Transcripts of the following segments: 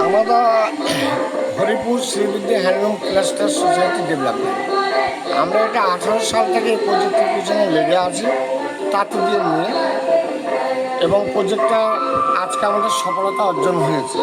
আমরা Haripur Sreebidya handloom cluster society development. আমরা এটা আঠারো সাল থেকে এই প্রজেক্টের পিছনে লেগে আছি তাঁতিদের নিয়ে, এবং প্রজেক্টটা আজকে আমাদের সফলতা অর্জন হয়েছে।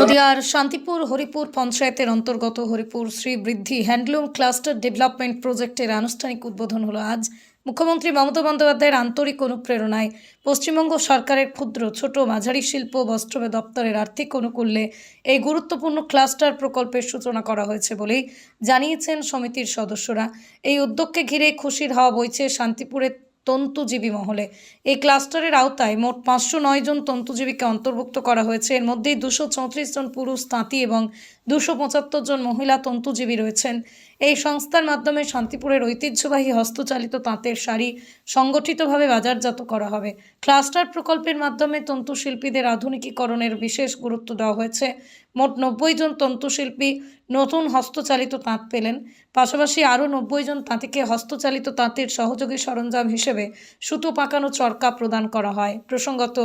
নদিয়ার শান্তিপুর হরিপুর পঞ্চায়েতের অন্তর্গত হরিপুর শ্রী বৃদ্ধি হ্যান্ডলুম ক্লাস্টার ডেভেলপমেন্ট প্রজেক্টের আনুষ্ঠানিক উদ্বোধন হলো আজ। মুখ্যমন্ত্রী মমতা বন্দ্যোপাধ্যায়ের আন্তরিক অনুপ্রেরণায় পশ্চিমবঙ্গ সরকারের ক্ষুদ্র, ছোট, মাঝারি শিল্প বস্ত্র দপ্তরের আর্থিক অনুকূল্যে এই গুরুত্বপূর্ণ ক্লাস্টার প্রকল্পের সূচনা করা হয়েছে বলেই জানিয়েছেন সমিতির সদস্যরা। এই উদ্যোগকে ঘিরে খুশির হাওয়া বইছে শান্তিপুরের তন্তুজীবী মহলে। এই ক্লাস্টারের আওতায় মোট পাঁচশো নয় জন তন্তুজীবীকে অন্তর্ভুক্ত করা হয়েছে। এর মধ্যেই দুশো চৌত্রিশ জন পুরুষ, তাঁতি এবং দুশো পঁচাত্তর জন মহিলা তন্তুজীবী রয়েছেন। এই সংস্থার মাধ্যমে শান্তিপুরের ঐতিহ্যবাহী হস্তচালিত তাঁতের শাড়ি সংগঠিতভাবে বাজারজাত করা হবে। ক্লাস্টার প্রকল্পের মাধ্যমে তন্তুশিল্পীদের আধুনিকীকরণের বিশেষ গুরুত্ব দেওয়া হয়েছে। মোট নব্বই জন তন্তুশিল্পী নতুন হস্তচালিত তাঁত পেলেন। পাশাপাশি আরও নব্বই জন তাঁতিকে হস্তচালিত তাঁতের সহযোগী সরঞ্জাম হিসেবে সুতো, পাকানো চরকা প্রদান করা হয়। প্রসঙ্গত,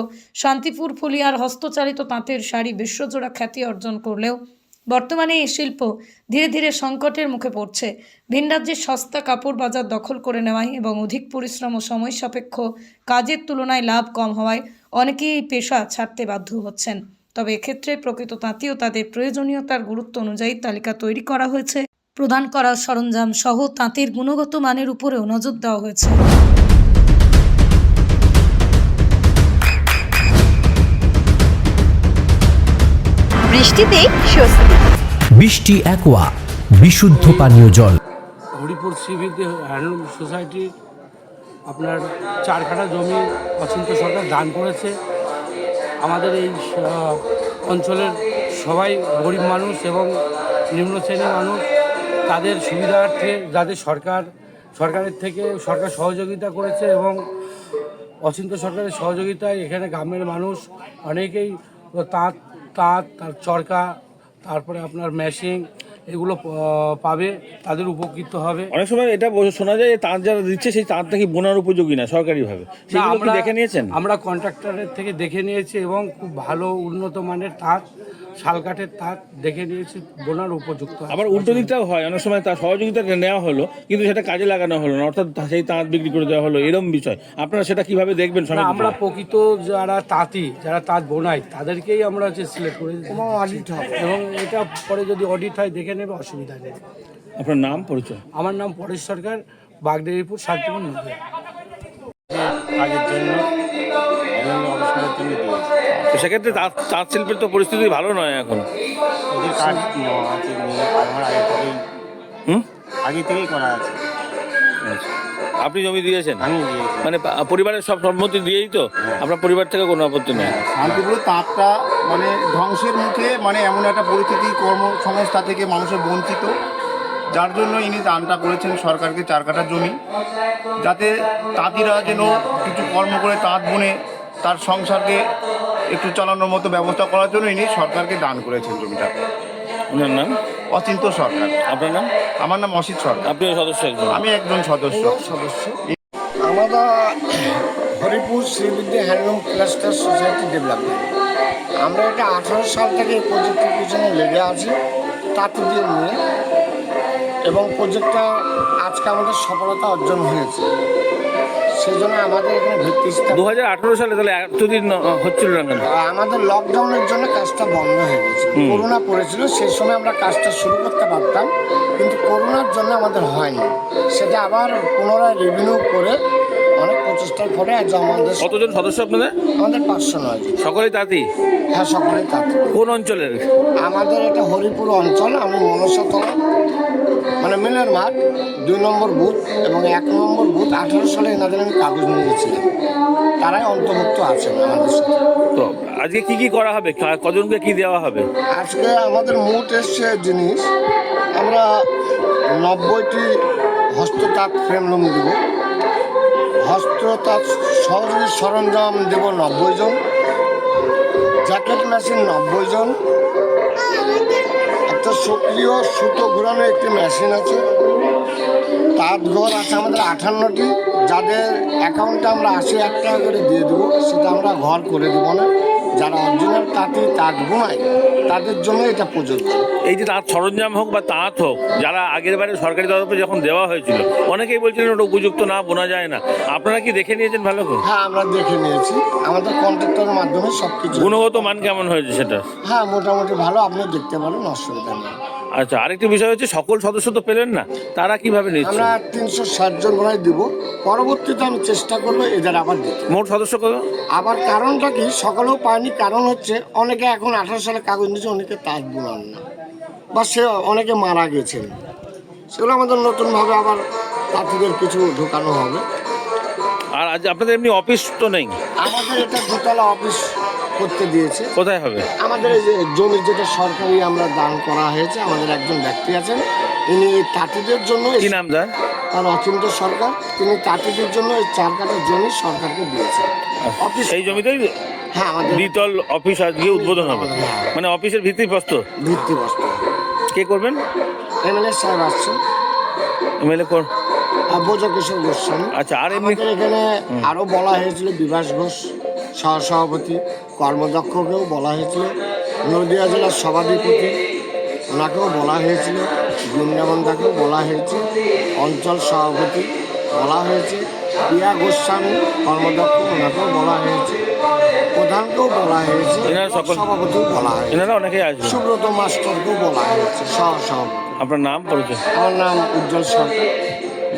শান্তিপুর ফুলিয়ার হস্তচালিত তাঁতের শাড়ি বিশ্বজোড়া খ্যাতি অর্জন করলেও বর্তমানে এই শিল্প ধীরে ধীরে সংকটের মুখে পড়ছে। ভিন রাজ্যের সস্তা কাপড় বাজার দখল করে নেওয়ায় এবং অধিক পরিশ্রম ও সময় সাপেক্ষ কাজের তুলনায় লাভ কম হওয়ায় অনেকেই এই পেশা ছাড়তে বাধ্য হচ্ছেন। তবে এক্ষেত্রে প্রকৃত তাঁতিও তাদের প্রয়োজনীয়তার গুরুত্ব অনুযায়ী তালিকা তৈরি করা হয়েছে। প্রদান করা সরঞ্জাম সহ তাঁতের গুণগত মানের উপরেও নজর দেওয়া হয়েছে। বৃষ্টিতেই স্বস্তি। বৃষ্টি অ্যাকোয়া বিশুদ্ধ পানীয় জল। হরিপুর সিভিতে হ্যান্ডলুম সোসাইটি আপনার চার কাঠা জমি অচিন্ত সরকার দান করেছে। আমাদের এই অঞ্চলের সবাই গরিব মানুষ এবং নিম্ন শ্রেণির মানুষ তাদের সুবিধার্থে যাদের সরকার সরকারের থেকে সরকার সহযোগিতা করেছে এবং অচিন্ত সরকারের সহযোগিতায় এখানে গ্রামের মানুষ অনেকেই তাঁত তাঁত তার চরকা তারপরে আপনার মেশিন এগুলো পাবে তাদের উপকৃত হবে। অনেক সময় এটা শোনা যায় যে তাঁত যারা দিচ্ছে সেই তাঁত নাকি বোনার উপযোগী না সরকারিভাবে। সেগুলো দেখে নিয়েছেন? আমরা কন্ট্রাক্টরের থেকে দেখে নিয়েছি এবং খুব ভালো উন্নত মানের তাঁত শালকাঠের তাঁত দেখে নিয়েছি বোনার উপযুক্ত আবার উল্টো দিকটাও হয় অনেক সময় তার সহযোগিতা নেওয়া হলো কিন্তু সেটা কাজে লাগানো হলো না অর্থাৎ সেই তাঁত বিক্রি করে দেওয়া হলো এরম বিষয়। আপনারা সেটা কীভাবে দেখবেন আমরা প্রকৃত যারা তাঁতি যারা তাঁত বোনাই তাদেরকেই আমরা হচ্ছে সিলেক্ট করে এবং অডিট হয় এবং এটা পরে যদি অডিট হয় দেখে নেবে অসুবিধা নেই। আপনার নাম পরিচয়? আমার নাম পরেশ সরকার বাগদেবীপুর শান্তিপুর নদী। কাজের জন্য জন্য তো সেক্ষেত্রে তাঁত তাঁত শিল্পের তো পরিস্থিতি ভালো নয় এখন। ওদের নেওয়া আছে নিয়ে আমার আগে থেকেই হুম? আগে থেকেই করা আছে। আচ্ছা। আপনি জমি দিয়েছেন? আমি দিয়েছি। মানে পা- পরিবারের সব সম্মতি দিয়েই তো? আপনার পরিবার থেকে কোনো আপত্তি নেই? শান্তিপুরে তাঁতটা মানে ধ্বংসের মুখে মানে এমন একটা পরিস্থিতি কর্মসংস্থা থেকে মানুষের বঞ্চিত। যার জন্য ইনি দানটা করেছেন সরকারকে চার কাঠা জমি। যাতে তাঁতিরা যেন কিছু কর্ম করে তাঁত বুনে তার সংসারকে একটু চালানোর মতো ব্যবস্থা করার জন্য ইনি সরকারকে দান করেছেন জমিটা। ওনার নাম? অচিন্ত সরকার। আপনার নাম? আমার নাম অসিত সরকার। আপনি সদস্য একজন? আমি একজন সদস্য। সদস্য। আমরা Haripur Sreebidya handloom cluster society development. আমরা এটা আঠারো সাল থেকে এই প্রজেক্টের পিছনে লেগে আছি তাঁতিদের নিয়ে এবং প্রজেক্টটা আজকে আমাদের সফলতা অর্জন হয়েছে। সেই জন্য আমাদের এখানে ভিত্তি দু হাজার আঠারো সালে তাহলে এতদিন হচ্ছিল না কেন? আমাদের লকডাউনের জন্য কাজটা বন্ধ হয়ে গেছে। করোনা পড়েছিল সেই সময় আমরা কাজটা শুরু করতে পারতাম কিন্তু করোনার জন্য আমাদের হয়নি। সেটা আবার পুনরায় রিভিনিউ করে অনেক প্রচেষ্টার পরে আজ আমাদের কতজন সদস্য আপনাদের? আমাদের পাঁচশো নয় সকলেই তাঁতি? হ্যাঁ সকলেই তাতে। কোন অঞ্চলের? আমাদের এটা হরিপুর অঞ্চল আমি মনসাতলা মানে মাঠ দুই নম্বর বুথ এবং এক নম্বর বুথ আঠারো সালে এনাদের আমি কাগজ নিয়েছিলাম তারাই অন্তর্ভুক্ত আছেন আমাদের সাথে। তো আজকে কি কি করা হবে? কজনকে কি দেওয়া হবে? আজকে আমাদের মোট এসছে জিনিস আমরা নব্বইটি হস্ততাঁত ফ্রেমলুম দেব। হস্ততাঁত সহযোগী সরঞ্জাম দেব নব্বই জন জ্যাকেট মেশিন নব্বই জন। একটা সক্রিয় সুতো ঘোরানো একটি মেশিন আছে। তাঁত ঘর আছে আমাদের আঠান্নটি। যাদের অ্যাকাউন্টে আমরা আশি হাজার টাকা করে দিয়ে দেবো, সেটা আমরা ঘর করে দেবো না। যারা অরিজিনাল তাঁতি তাঁত বোনায় তাদের জন্য এটা প্রযোজ্য। এই যে তাঁত সরঞ্জাম হোক বা তাঁত হোক যারা আগের বারে সরকারি তরফে যখন দেওয়া হয়েছিল অনেকেই বলছিলেন ওটা উপযুক্ত না বোনা যায় না। আপনারা কি দেখে নিয়েছেন ভালো করে? হ্যাঁ আমরা দেখে নিয়েছি। আমাদের কন্ট্রাক্টরের মাধ্যমে সব কিছু গুণগত মান কেমন হয়েছে সেটা? হ্যাঁ মোটামুটি ভালো আপনি দেখতে পারেন অসুবিধা নেই। আচ্ছা আরেকটি বিষয় হচ্ছে সকল সদস্য তো পেলেন না তারা কীভাবে নিচ্ছে? আমরা তিনশো ষাট জন প্রায় দিব পরবর্তীতে আমি চেষ্টা করব এদের আবার দিতে। মোট সদস্য কত? আবার কারণটা কি? সকলেও পায়নি কারণ হচ্ছে অনেকে এখন আঠারো সালে কাগজ নিচ্ছে অনেকে তাঁত বুনান না। বা সে অনেকে মারা গেছেন। সেগুলো আমাদের নতুনভাবে আবার তাঁতিদের কিছু ঢোকানো হবে। আজ আপনাদের এমনি অফিস তো নেই? আমাদের এটা দোতলা অফিস করতে দিয়েছে। কোথায় হবে? আমাদের এই যে জমি যেটা সরকারি আমরা দান করা হয়েছে আমাদের একজন ব্যক্তি আছেন ইনি এই তাঁতিদের জন্য কি নাম তার তার অচিন্ত সরকার। তিনি তাঁতিদের জন্য এই চার কাটা জমি সরকারকে দিয়েছে। অফিস সেই জমিতেই হ্যাঁ আমাদের দ্বিতল অফিস আজকে উদ্বোধন হবে। মানে অফিসের ভিত্তিপ্রস্ত ভিত্তিবস্তু কে করবেন? এমএলএ সাহেব আসছেন। এমএলএ কর আর বোঝকিশোর গোস্বামী আচ্ছা আর আমাদের এখানে আরও বলা হয়েছিল বিভাস ঘোষ সহসভাপতি কর্মদক্ষকেও বলা হয়েছিল। নদিয়া জেলার সভাধিপতি ওনাকেও বলা হয়েছিল। বৃন্দাবন্দাকেও বলা হয়েছে। অঞ্চল সভাপতি বলা হয়েছে। প্রিয়া গোস্বামী কর্মদক্ষ ওনাকেও বলা হয়েছে। প্রধানকেও বলা হয়েছে। সভাপতিও বলা হয়েছে। অনেকেই সুব্রত মাস্টারকেও বলা হয়েছে। সহ সভাপতি। আপনার নাম পরিচয়? আমার নাম উজ্জ্বল সরকার।